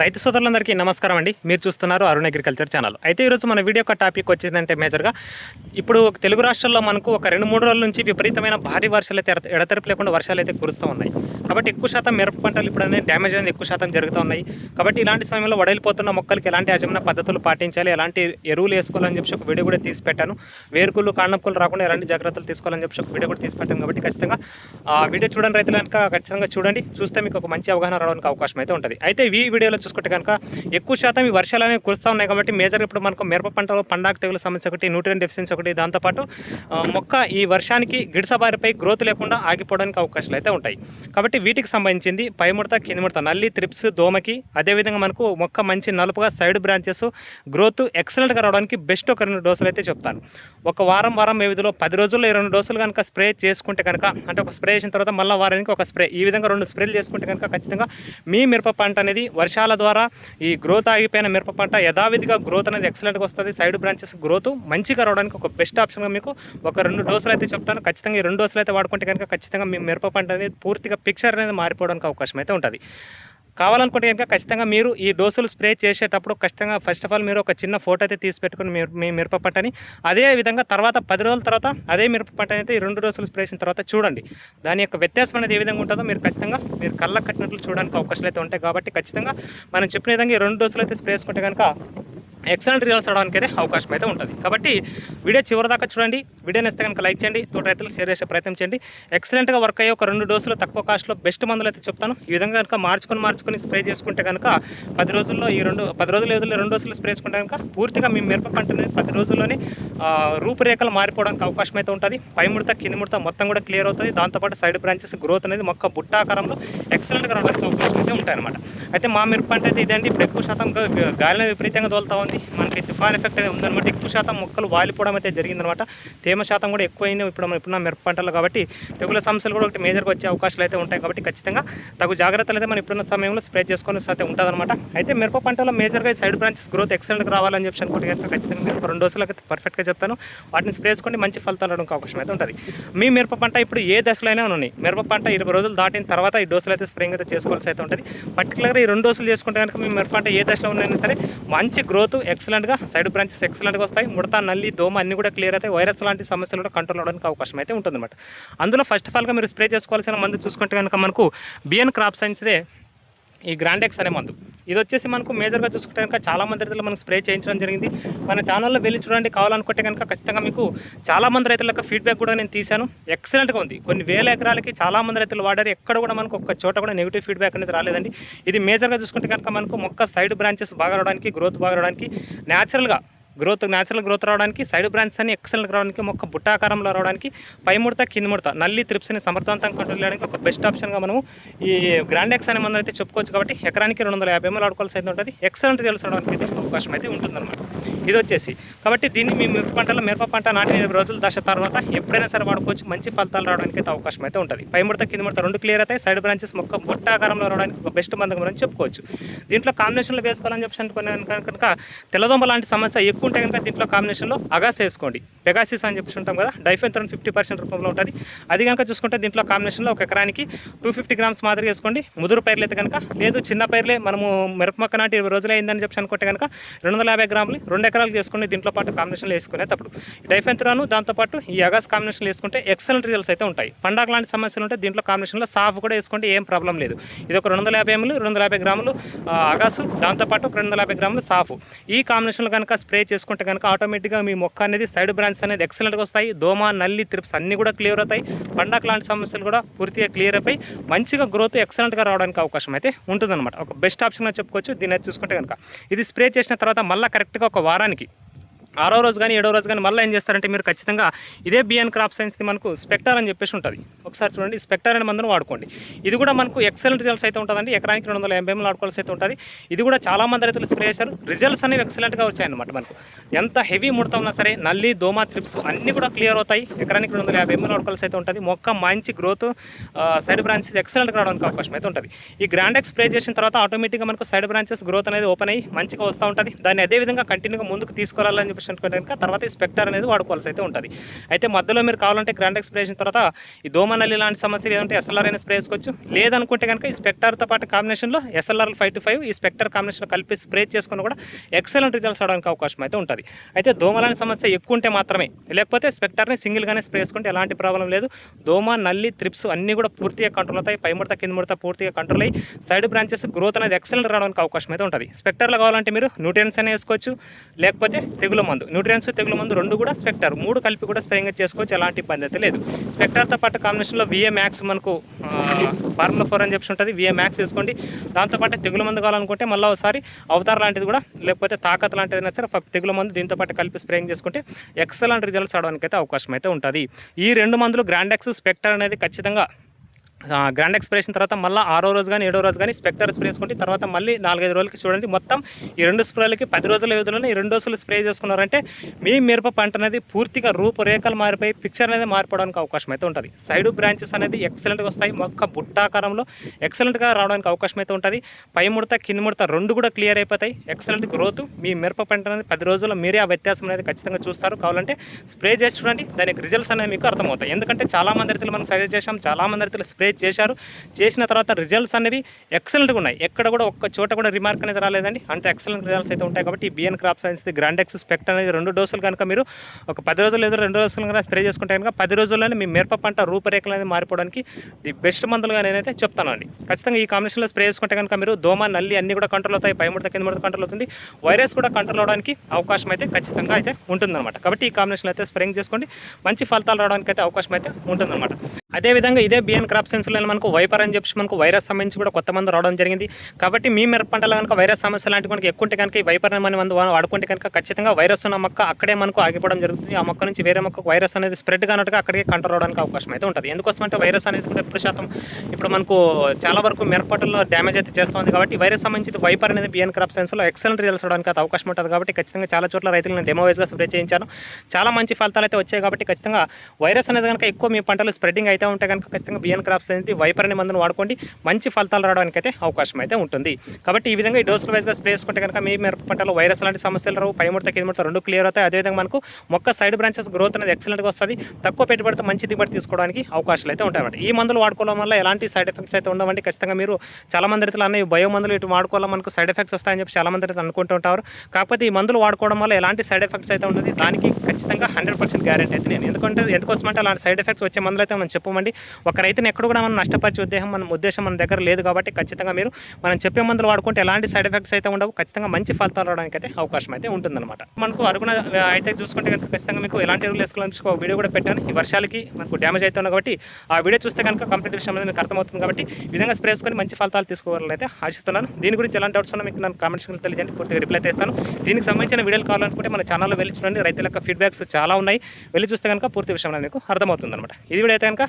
రైతు సోదరులందరికీ నమస్కారం అండి. మీరు చూస్తున్నారు అరుణ్ అగ్రికల్చర్ ఛానల్. అయితే ఈరోజు మన వీడియో యొక్క టాపిక్ వచ్చిందంటే మేజర్గా ఇప్పుడు తెలుగు రాష్ట్రాల్లో మనకు ఒక రెండు మూడు రోజుల నుంచి విపరీతమైన భారీ వర్షాలు అయితే ఎడతెరపు లేకుండా వర్షాలు అయితే కురుస్తూ ఉన్నాయి. కాబట్టి ఎక్కువ శాతం మిరప పంటలు ఇప్పుడు అనేది డ్యామేజ్ అనేది ఎక్కువ శాతం జరుగుతూ ఉన్నాయి. కాబట్టి ఇలాంటి సమయంలో వడలిపోతున్న మొక్కలకి ఎలాంటి యాజమాన్య పద్ధతులు పాటించాలి? ఎలాంటి ఎరువులు వేసుకోవాలని చెప్పి ఒక వీడియో కూడా తీసి పెట్టాను. వేరుకులు కాండపులు రాకుండా ఎలాంటి జాగ్రత్తలు తీసుకోవాలని చెప్పి ఒక వీడియో కూడా తీసి పెట్టాను కాబట్టి ఖచ్చితంగా ఆ వీడియో చూడండి రైతులు కనుక ఖచ్చితంగా చూడండి. చూస్తే మీకు ఒక మంచి అవగాహన రావడానికి అవకాశం అయితే ఉంటుంది. అయితే ఈ వీడియోలో చూసుకుంటే కనుక ఎక్కువ శాతం ఈ వర్షాలు అనేవి కురుస్తూ ఉన్నాయి కాబట్టి మేజర్ ఇప్పుడు మనకు మిరప పంటలో పండాక తెగుల సమస్య ఒకటి న్యూట్రియన్ డెఫిషియన్సీ ఒకటి దాంతోపాటు మొక్క ఈ వర్షానికి గిడసబారిపై గ్రోత్ లేకుండా ఆగిపోవడానికి అవకాశాలు అయితే ఉంటాయి. కాబట్టి వీటికి సంబంధించింది పై ముడత కింది ముడత నల్లి త్రిప్స్ దోమకి అదేవిధంగా మనకు మొక్క మంచి నలుపుగా సైడ్ బ్రాంచెస్ గ్రోత్ ఎక్సలెంట్గా రావడానికి బెస్ట్ ఒక రెండు డోసులు అయితే చెప్తాను. ఒక వారం వారం వ్యవధిలో పది రోజుల్లో రెండు డోసులు కనుక స్ప్రే చేసుకుంటే కనుక అంటే ఒక స్ప్రే చేసిన తర్వాత మళ్ళీ వారానికి ఒక స్ప్రే ఈ విధంగా రెండు స్ప్రేలు చేసుకుంటే కనుక ఖచ్చితంగా మీ మిరప పంట అనేది వర్షాల ద్వారా ఈ గ్రోత్ ఆగిపోయిన మిరప పంట యథావిధిగా గ్రోత్ అనేది ఎక్సలెంట్గా వస్తుంది. సైడ్ బ్రాంచెస్ గ్రోత్ మంచిగా రావడానికి ఒక బెస్ట్ ఆప్షన్గా మీకు ఒక రెండు డోసులు అయితే చెప్తాను. ఖచ్చితంగా ఈ రెండు డోసులు అయితే వాడుకుంటే కనుక ఖచ్చితంగా మీ మిరప పంట అనేది పూర్తిగా పిక్చర్ అనేది మారిపోవడానికి అవకాశం అయితే ఉంటుంది. కావాలనుకుంటే కనుక ఖచ్చితంగా మీరు ఈ డోసులు స్ప్రే చేసేటప్పుడు ఖచ్చితంగా ఫస్ట్ ఆఫ్ ఆల్ మీరు ఒక చిన్న ఫోటో అయితే తీసి పెట్టుకుని మీ మిరప పంటని అదే విధంగా తర్వాత పది రోజుల తర్వాత అదే మిరప పంటని అయితే ఈ రెండు డోసులు స్ప్రే చేసిన తర్వాత చూడండి. దాని యొక్క వ్యత్యాసం అనేది ఏ విధంగా ఉంటుందో మీరు ఖచ్చితంగా మీరు కళ్ళకు కట్టినట్లు చూడడానికి అవకాశాలు అయితే ఉంటాయి. కాబట్టి ఖచ్చితంగా మనం చెప్పిన విధంగా ఈ రెండు డోసులు అయితే స్ప్రే చేసుకుంటే కనుక ఎక్సలెంట్ రిజల్ట్స్ రావడానికి అయితే అవకాశం అయితే ఉంటుంది. కాబట్టి వీడియో చివరి దాకా చూడండి. వీడియో నేస్తే కనుక లైక్ చేయండి. తోట రైతులకు షేర్ చేసే ప్రయత్నం చేయండి. ఎక్సలెంట్గా వర్క్ అయ్యే ఒక రెండు డోసులు తక్కువ కాస్ట్లో బెస్ట్ మందులు అయితే చెప్తాను. ఈ విధంగా కనుక మార్చుకొని మార్చుకొని స్ప్రే చేసుకుంటే కనుక పది రోజుల్లో ఈ రెండు పది రోజుల వ్యవధిలో రెండు డోసులు స్ప్రే చేసుకుంటే కనుక పూర్తిగా మీ మిరప పంటని పది రోజుల్లోనే రూపురేఖలు మారిపోవడానికి అవకాశం అయితే ఉంటుంది. పై ముడత కింది ముడత మొత్తం కూడా క్లియర్ అవుతుంది. దాంతోపాటు సైడ్ బ్రాంచెస్ గ్రోత్ అనేది మొక్క బుట్టాకారంలో ఎక్సలెంట్గా రావడానికి అవకాశం అయితే ఉంటాయన్నమాట. అయితే మా మిరప పంట అయితే ఇదండి. ఇప్పుడు ఎక్కువ శాతం గా- గాలిని విపరీతంగా తోలుతా ఉంది. మనకి తుఫాన్ ఎఫెక్ట్ అనేది ఉందన్నమాట. ఎక్కువ శాతం మొక్కలు వాలిపోవడం అయితే జరిగిందనమాట తేమ శాతం కూడా ఎక్కువైంది. ఇప్పుడు మనం ఇప్పుడున్న మిరప పంటలు కాబట్టి తెగుల సమస్యలు కూడా ఒకటి మేజర్గా వచ్చే అవకాశాలు అయితే ఉంటాయి కాబట్టి ఖచ్చితంగా తగు జాగ్రత్తలు అయితే మనం ఇప్పుడున్న సమయంలో స్ప్రే చేసుకొని అయితే ఉంటుందన్నమాట. అయితే మిరప పంటలో మేజర్గా సైడ్ బ్రాంచెస్ గ్రోత్ ఎక్సలెంట్గా రావాలని చెప్పి అనుకుంటే కనుక ఖచ్చితంగా మీరు రెండు డోసులకు అయితే పర్ఫెక్ట్గా చెప్తాను. వాటిని స్ప్రే చేసుకొని మంచి ఫలితాలు రావడానికి అవకాశం అయితే ఉంటుంది. మీ మిరప పంట ఇప్పుడు ఏ దశలో అయినా ఉన్నాయి. మిరప పంట ఇరవై రోజులు దాటిన తర్వాత ఈ డోసులు అయితే స్ప్రేయింగ్ అయితే చేసుకోవాల్సి అయితే ఉంటుంది. పర్టికులర్గా ఈ రెండు డోసులు చేసుకుంటే కనుక మీ మిరప పంట ఏ దశలో ఉన్నాయినా సరే మంచి గ్రోత్ ఎక్సలెంట్గా సైడ్ బ్రాంచెస్ ఎక్సలెంట్గా వస్తాయి. ముడత నల్లి దోమ అన్ని కూడా క్లియర్ అవుతాయి వైరస్ లాంటి సమస్యలు కూడా కంట్రోల్ అవడానికి అవకాశం అయితే ఉంటుందన్నమాట. అందులో ఫస్ట్ ఆఫ్ ఆల్గా మీరు స్ప్రే చేసుకోవాల్సిన మందు చూసుకుంటే కనుక మనకు బిఎన్ క్రాప్ సైన్స్దే ఈ గ్రాండెక్స్ అనే మందు. ఇది వచ్చేసి మనకు మేజర్గా చూసుకుంటే కనుక చాలా మంది రైతులు మనకు స్ప్రే చేయించడం జరిగింది. మన ఛానల్లో వెళ్ళి చూడండి కావాలనుకుంటే కనుక ఖచ్చితంగా మీకు చాలా మంది రైతుల యొక్క ఫీడ్బ్యాక్ కూడా నేను తీశాను. ఎక్సలెంట్గా ఉంది. కొన్ని వేల ఎకరాలకి చాలా మంది రైతులు వాడారు. ఎక్కడ కూడా మనకు ఒక్క చోట కూడా నెగిటివ్ ఫీడ్బ్యాక్ అనేది రాలేదండి. ఇది మేజర్గా చూసుకుంటే కనుక మనకు మొక్క సైడ్ బ్రాంచెస్ బాగా రావడానికి గ్రోత్ బాగా రావడానికి న్యాచురల్గా గ్రోత్ న్యాచురల్ గ్రోత్ రావడానికి సైడ్ బ్రాంచెస్ అని ఎక్సలెంట్ రావడానికి మొక్క బుట్టాకారంలో రావడానికి పై ముడత కింది ముడత నల్లి త్రిప్స్ని సమర్థవంతంగా కంట్రోల్ చేయడానికి ఒక బెస్ట్ ఆప్షన్గా మనము ఈ గ్రాండ్ ఎక్స్ అనే మందు అయితే చెప్పుకోవచ్చు కాబట్టి ఎకరానికి రెండు వందల యాభై ఎంఎల్ ఆడుకోవాల్సి అయితే ఉంటుంది. ఎక్సలెంట్ తెలుసుకోవడానికి అయితే అవకాశం అయితే ఉంటుందన్నమాట. ఇది వచ్చేసి. కాబట్టి దీన్ని మీ మిరప పంటలో మిరప పంట నాటిన రోజుల దశ తర్వాత ఎప్పుడైనా సరే వాడుకోవచ్చు. మంచి ఫలితాలు రావడానికి అయితే అవకాశం అయితే ఉంటుంది. పై ముడత కింది ముడత రెండు క్లియర్ అవుతాయి. సైడ్ బ్రాంచెస్ మొక్క బుట్టాకారంలో రావడానికి ఒక బెస్ట్ మందుగా మనం చెప్పుకోవచ్చు. దీంట్లో కాంబినేషన్లో వేసుకోవాలని చెప్పి అనుకున్నాను కనుక తెల్లదొమ్మ లాంటి సమస్య ఎక్కువ తీసుకుంటే కనుక దీంట్లో కాంబినేషన్లో అగాస్ వేసుకోండి. పెగాసిస్ అని చెప్పి ఉంటాం కదా డైఫెన్థ్రోన్ ఫిఫ్టీ పర్సెంట్ రూపంలో ఉంటుంది. అది కనుక చూసుకుంటే దీంట్లో కాంబినేషన్లో ఒక ఎకరానికి టూ ఫిఫ్టీ గ్రామ్స్ మాదిరి వేసుకోండి. ముదురు పైర్లు అయితే కనుక లేదు చిన్న పైర్లే. మనము మిరప మొక్క నాటి ఇరవై రోజులు అయిందని చెప్పి అనుకుంటే కనుక రెండు వందల యాభై గ్రాములు రెండు ఎకరాలు చేసుకోండి దీంట్లో పాటు కాంబినేషన్లో వేసుకునే తప్పుడు డైఫెన్థ్రాను దాంతోపాటు ఈ అగాస్ కాంబినేషన్లు వేసుకుంటే ఎక్సలెంట్ రిజల్ట్స్ అయితే ఉంటాయి. పండాగ లాంటి సమస్యలు ఉంటే దీంట్లో కాంబినేషన్లో సాఫ్ కూడా వేసుకోండి ఏం ప్రాబ్లం లేదు. ఇది ఒక రెండు వందల యాభై ఎంలు రెండు వందల యాభై గ్రాములు అగాసు దాంతోపాటు ఒక రెండు వందల యాభై గ్రాములు సాఫ్. ఈ కాంబినేషన్లో కనుక స్ప్రే చేసి చేసుకుంటే కనుక ఆటోమేటిక్గా మీ మొక్క అనేది సైడ్ బ్రాంచ్ అనేది ఎక్సలెంట్గా వస్తాయి. దోమ నల్లి త్రిప్స్ అన్నీ కూడా క్లియర్ అవుతాయి. పండాక లాంటి సమస్యలు కూడా పూర్తిగా క్లియర్ అయిపోయి మంచిగా గ్రోత్ ఎక్సలెంట్గా రావడానికి అవకాశం అయితే ఉంటుందన్నమాట. ఒక బెస్ట్ ఆప్షన్గా చెప్పుకోవచ్చు. దీన్ని అయితే చూసుకుంటే కనుక. ఇది స్ప్రే చేసిన తర్వాత మళ్ళీ కరెక్ట్గా ఒక వారానికి ఆరో రోజు కానీ ఏడో రోజు కానీ మళ్ళీ ఏం చేస్తారంటే మీరు ఖచ్చితంగా ఇదే బిఎన్ క్రాప్ సైన్స్ది మనకు స్పెక్టర్ అని చెప్పేసి ఉంటుంది. ఒకసారి చూడండి స్పెక్టార్ స్పెక్టర్ అనే మందును వాడుకోండి. ఇది కూడా మనకు ఎక్సలెంట్ రిజల్ట్స్ అయితే ఉంటుందండి ఎకరానికి రెండు వందల ఎంబై ఎంఎల్ ఆడుకోవాల్సి అయితే ఉంటుంది. ఇది కూడా చాలా మంది రైతులు స్ప్రే చేశారు. రిజల్ట్స్ అనేవి ఎక్సలెంట్గా వచ్చాయన్నమాట మనకు. ఎంత హెవీ ముడత ఉన్నా సరే నల్లి దోమ త్రిప్స్ అన్నీ కూడా క్లియర్ అవుతాయి. ఎకరానికి రెండు వందల యాభై ఎంఎల్ ఆడుకోవాల్సి అయితే ఉంటుంది. మొక్క మంచి గ్రోత్ సైడ్ బ్రాంచెస్ ఎక్సలెంట్ రావడానికి అవకాశం అయితే ఉంటుంది. ఈ గ్రాండ్ స్ప్రే చేసిన తర్వాత ఆటోమేటిక్గా మనకు సైడ్ బ్రాంచెస్ గ్రోత్ అనేది ఓపెన్ అయ్యి మంచిగా వస్తూ ఉంటుంది. దాన్ని అదే విధంగా కంటిన్యూగా ముందుకు తీసుకురావాలని చెప్పి కాంబినేషన్ కనుక తర్వాత ఈ స్పెక్టర్ అనేది వాడుకోవాల్సి అయితే ఉంటుంది. అయితే మధ్యలో మీరు కావాలంటే గ్రాండ్ స్ప్రే తర్వాత ఈ దోమనల్లి లాంటి సమస్యలు ఏదంటే ఎస్ఎల్ఆర్ అయినా స్ప్రే చేసుకోవచ్చు. లేదనుకుంటే కనుక ఈ స్పెక్టర్తో పాటు కాంబినేషన్లో ఎస్ఎల్ఆర్ ఫైవ్ టు ఫైవ్ ఈ స్పెక్టర్ కాంబినేషన్లో కలిపి స్ప్రే చేసుకుని కూడా ఎక్సలెంట్ రిజల్ట్స్ అవడానికి అవకాశం అయితే ఉంటుంది. అయితే దోమలాంటి సమస్య ఎక్కువ ఉంటే మాత్రమే లేకపోతే స్పెక్టర్ని సింగిల్గానే స్ప్రే చేసుకుంటే ఎలాంటి ప్రాబ్లం లేదు. దోమ నల్లి త్రిప్స్ అన్నీ కూడా పూర్తిగా కంట్రోల్ అవుతాయి. పై ముడత కింద ముడత పూర్తిగా కంట్రోల్ అయ్యి సైడ్ బ్రాంచెస్ గ్రోత్ అనేది ఎక్సలెంట్ రావడానికి అవకాశం అయితే ఉంటుంది. స్పెక్టర్లో కావాలంటే మీరు న్యూట్రియన్స్ అనే వేసుకోవచ్చు లేకపోతే తెగుల మందు న్యూట్రియన్స్ తెగుల మందు రెండు కూడా స్పెక్టర్ మూడు కలిపి కూడా స్ప్రేయింగ్ చేసుకోవచ్చు. ఎలాంటి ఇబ్బంది అయితే లేదు. స్పెక్టర్తో పాటు కాంబినేషన్లో విఏ మ్యాక్స్ మనకు ఫార్ములా ఫోర్ అని చెప్పి ఉంటుంది. విఏ మ్యాక్స్ వేసుకోండి. దాంతోపాటు తెగుల మందు కావాలనుకుంటే మళ్ళీ ఒకసారి అవతార్ లాంటిది కూడా లేకపోతే తాకత్ లాంటిది అయినా సరే తెగుల మందు దీంతో పాటు కలిపి స్ప్రేయింగ్ చేసుకుంటే ఎక్సలెంట్ రిజల్ట్స్ అవడానికి అయితే అవకాశం అయితే ఉంటుంది. ఈ రెండు మందులు గ్రాండెక్స్ స్పెక్టర్ అనేది ఖచ్చితంగా గ్రాండ్ ఎక్స్ప్రెషన్ తర్వాత మళ్ళీ ఆరో రోజు కానీ ఏడో రోజు కానీ స్పెక్టర్ స్ప్రే చేసుకుంటే తర్వాత మళ్ళీ నాలుగైదు రోజులకి చూడండి మొత్తం ఈ రెండు స్ప్రేలకి పది రోజుల వ్యవధిలోనే ఈ రెండు రోజులు స్ప్రే చేసుకున్నారంటే మీ మిరప పంట అనేది పూర్తిగా రూపురేఖలు మారిపోయి పిక్చర్ అనేది మారిపోవడానికి అవకాశం అయితే ఉంటుంది. సైడ్ బ్రాంచెస్ అనేది ఎక్సలెంట్గా వస్తాయి. మొక్క బుట్టాకారంలో ఎక్సలెంట్గా రావడానికి అవకాశం అయితే ఉంటుంది. పై ముడత కింద ముడత రెండు కూడా క్లియర్ అయిపోతాయి. ఎక్సలెంట్ గ్రోత్ మీ మిరప పంట అనేది పది రోజుల్లో మీరే ఆ వ్యత్యాసం అనేది ఖచ్చితంగా చూస్తారు. కావాలంటే స్ప్రే చేసి చూడండి దానికి రిజల్ట్స్ అనేవి మీకు అర్థమవుతాయి. ఎందుకంటే చాలామంది రైతులు మనం సజెస్ట్ చేశాం చాలామంది రైతులు స్ప్రే చేశారు. చేసిన తర్వాత రిజల్ట్స్ అనేవి ఎక్సలెంట్గా ఉన్నాయి. ఎక్కడ కూడా ఒక్క చోట కూడా రిమార్క్ అనేది రాలేదండి. అంటే ఎక్సలెంట్ రిజల్ట్స్ అయితే ఉంటాయి కాబట్టి B N crop science grand expect అనేది రెండు డోసులు కనుక మీరు ఒక పది రోజులు లేదా రెండు రోజులు కనుక స్ప్రే చేసుకుంటే కనుక పది రోజుల్లోనే మీ మిరప పంట రూపురేఖలు అనేది మారిపోవడానికి ది బెస్ట్ మందులుగా నేనైతే చెప్తానండి. ఖచ్చితంగా ఈ కాంబినేషన్లో స్ప్రే చేసుకుంటే కనుక మీరు దోమ నల్లి అన్ని కూడా కంట్రోల్ అవుతాయి. పై ముడత కింద ముడత కంట్రోల్ అవుతుంది. వైరస్ కూడా కంట్రోల్ అవడానికి అవకాశం అయితే ఖచ్చితంగా అయితే ఉంటుందన్నమాట. కాబట్టి ఈ కాంబినేషన్లో అయితే స్ప్రేయింగ్ చేసుకోండి. మంచి ఫలితాలు రావడానికి అయితే అవకాశం అయితే ఉంటుందన్నమాట. అదేవిధంగా ఇదే బిఎన్ క్రాప్ సెన్స్లో మనకు వైపర్ అని చెప్పి మనకు వైరస్ సంబంధించి కూడా కొత్త మందు రావడం జరిగింది. కాబట్టి మీ మిరప పంటలో కనుక వైరస్ సమస్య లాంటివి మనకి ఎక్కువ ఉంటే కనుక ఈ వైపర్ అనే మందు వాడుకుంటే కనుక ఖచ్చితంగా వైరస్ ఉన్న మొక్క అక్కడే మనకు ఆగిపోవడం జరుగుతుంది. ఆ మొక్క నుంచి వేరే మొక్కకు వైరస్ అనేది స్ప్రెడ్ కానట్టుగా అక్కడికి కంట్రోల్ అవడానికి అవకాశం అయితే ఉంటుంది. ఎందుకోసం అంటే వైరస్ అనేది కూడా ఎప్పుడు శాతం ఇప్పుడు మనకు చాలా వరకు మిరపటల్లో డ్యామేజ్ అయితే చేస్తుంది కాబట్టి వైరస్ సంబంధించి వైపర్ అనేది బిఎన్ క్రాప్ సెన్స్లో ఎక్సలెంట్ రిజల్ట్స్ అవడానికి అయితే అవకాశం ఉంటుంది కాబట్టి ఖచ్చితంగా చాలా చోట్ల రైతులను డెమో వైజ్గా స్ప్రే చేయించాను. చాలా మంచి ఫలితాలు అయితే వచ్చాయి కాబట్టి ఖచ్చితంగా వైరస్ అనేది కనుక ఎక్కువ మీ పంటలు స్ప్రెడ్డింగ్ అయితే ఉంటే కనుక ఖచ్చితంగా బిఎన్ క్రాప్స్ అనేది వైపర్ అనే మందును వాడుకోండి. మంచి ఫలితాలు రావడానికి అయితే అవకాశం అయితే ఉంటుంది. కాబట్టి ఈ విధంగా ఈ డోసుల వైజ్గా స్ప్రే చేసుకుంటే కనుక మీ మిరప పంటలో వైరస్ లాంటి సమస్యలు రావు. పై ముడత కింద ముడత రెండు క్లియర్ అవుతాయి. అదేవిధంగా మనకు మొక్క సైడ్ బ్రాంచెస్ గ్రోత్ అనేది ఎక్సలెంట్గా వస్తుంది. తక్కువ పెట్టుబడితో మంచి దిగుబడి తీసుకోవడానికి అవకాశాలు అయితే ఉంటాయి అన్నమాట. ఈ మందులు వాడుకోవడం వల్ల ఎలాంటి సైడ్ ఎఫెక్ట్స్ అయితే ఉండవండి. ఖచ్చితంగా మీరు చాలా మంది రైతులు అన్న బయో మందులు ఇటు వాడుకోవాలి మనకు సైడ్ ఎఫెక్ట్స్ వస్తాయని చెప్పి చాలా మంది రైతులు అనుకుంటూ ఉంటారు. కాకపోతే ఈ మందులు వాడుకోవడం వల్ల ఎలాంటి సైడ్ ఎఫెక్ట్స్ అయితే ఉండదు. దానికి ఖచ్చితంగా హండ్రెడ్ పర్సెంట్ గ్యారెంటీ అయితే నేను. ఎందుకంటే ఎందుకోసం అంటే అలాంటి సైడ్ ఎఫెక్ట్స్ వచ్చే మందులు అయితే మనం చెప్పు చెప్పమండి. ఒక రైతుని ఎక్కడ కూడా మనం నష్టపరిచే ఉద్దేశం మన ఉద్దేశం మన దగ్గర లేదు కాబట్టి ఖచ్చితంగా మీరు మనం చెప్పే మందులు వాడుకుంటే ఎలాంటి సైడ్ ఎఫెక్ట్స్ అయితే ఉండవు. ఖచ్చితంగా మంచి ఫలితాలు రావడానికి అయితే అవకాశం అయితే ఉంటుందన్నమాట. మనకు అరుగున అయితే చూసుకుంటే కనుక ఖచ్చితంగా మీకు ఎలాంటి ఎరువులు వేసుకోవాలని ఒక వీడియో కూడా పెట్టాను. ఈ వర్షాలకి మనకు డ్యామేజ్ అవుతుంది కాబట్టి ఆ వీడియో చూస్తే కనుక కంప్లీట్ విషయం అనేది మీకు అర్థమవుతుంది కాబట్టి విధంగా స్ప్రే చేసుకొని మంచి ఫలితాలు తీసుకోవాలని అయితే ఆశిస్తున్నాను. దీని గురించి ఎలాంటి డౌట్స్ ఉన్నా మీకు నన్ను కామెంట్స్ తెలియజేయండి. పూర్తిగా రిప్లై చేస్తాను దీనికి సంబంధించిన వీడియోలు కావాలనుకుంటే మన ఛానల్లో వెళ్ళి చూడండి. రైతుల యొక్క ఫీడ్బ్యాక్స్ చాలా ఉన్నాయి. వెళ్ళి చూస్తే కనుక పూర్తి విషయం అనేది మీకు అర్థమవుతుంది అనమాట ఇది వీడియో అయితే కనుక